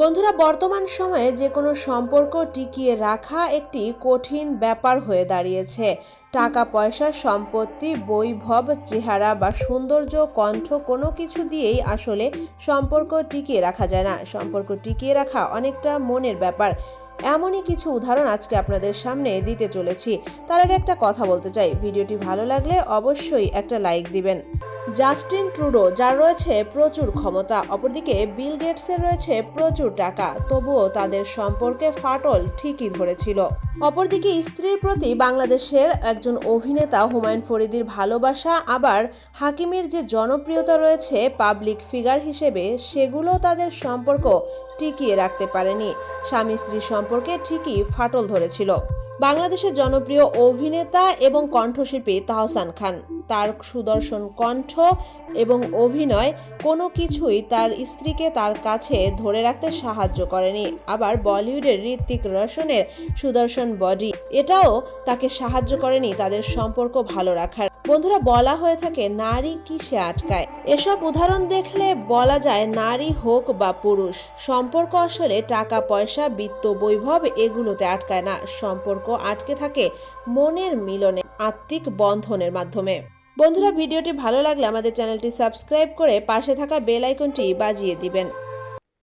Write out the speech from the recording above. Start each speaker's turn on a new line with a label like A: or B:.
A: বন্ধুরা, বর্তমান সময়ে যে কোনো সম্পর্ক টিকিয়ে রাখা একটি কঠিন ব্যাপার হয়ে দাঁড়িয়েছে। টাকা, পয়সা, সম্পত্তি, বৈভব, চেহারা বা সৌন্দর্য, কণ্ঠ কোনো কিছু দিয়েই আসলে সম্পর্ক টিকিয়ে রাখা যায় না। সম্পর্ক টিকিয়ে রাখা অনেকটা মনের ব্যাপার। এমনই কিছু উদাহরণ আজকে আপনাদের সামনে দিতে চলেছি। তার আগে একটা কথা বলতে চাই। ভিডিওটি ভালো লাগলে অবশ্যই একটা লাইক দিবেন। জাস্টিন ট্রুডো, যার রয়েছে প্রচুর ক্ষমতা, অপরদিকে বিল গেটসের রয়েছে প্রচুর টাকা, তবুও তাদের সম্পর্কে ফাটল ঠিকই ধরেছিল। অপরদিকে স্ত্রীর প্রতি বাংলাদেশের একজন অভিনেতা হুমায়ুন ফরিদির ভালোবাসা, আবার হাকিমের যে জনপ্রিয়তা রয়েছে পাবলিক ফিগার হিসেবে, সেগুলো তাদের সম্পর্ক টিকিয়ে রাখতে পারেনি। স্বামী স্ত্রীর সম্পর্কে ঠিকই ফাটল ধরেছিল। বাংলাদেশের জনপ্রিয় অভিনেতা এবং কণ্ঠশিল্পী তাহসান খান। তার সুদর্শন কণ্ঠ এবং অভিনয় কোনো কিছুই তার স্ত্রীকে তার কাছে ধরে রাখতে সাহায্য করেনি। আবার বলিউডের ঋত্বিক রোশনের সুদর্শন বডি, এটাও তাকে সাহায্য করেনি তাদের সম্পর্ক ভালো রাখার। বন্ধুরা, বলা হয়ে থাকে, নারী কিসে আটকায়? এসব উদাহরণ দেখলে বলা যায় নারী হোক বা পুরুষ, সম্পর্ক আসলে টাকা, পয়সা, বিত্ত, বৈভব এগুলোতে আটকায় না। সম্পর্ক আটকে থাকে মনের মিলনে, আত্মিক বন্ধনের মাধ্যমে। বন্ধুরা, ভিডিওটি ভালো লাগলে আমাদের চ্যানেলটি সাবস্ক্রাইব করে পাশে থাকা বেল আইকনটি বাজিয়ে দিবেন।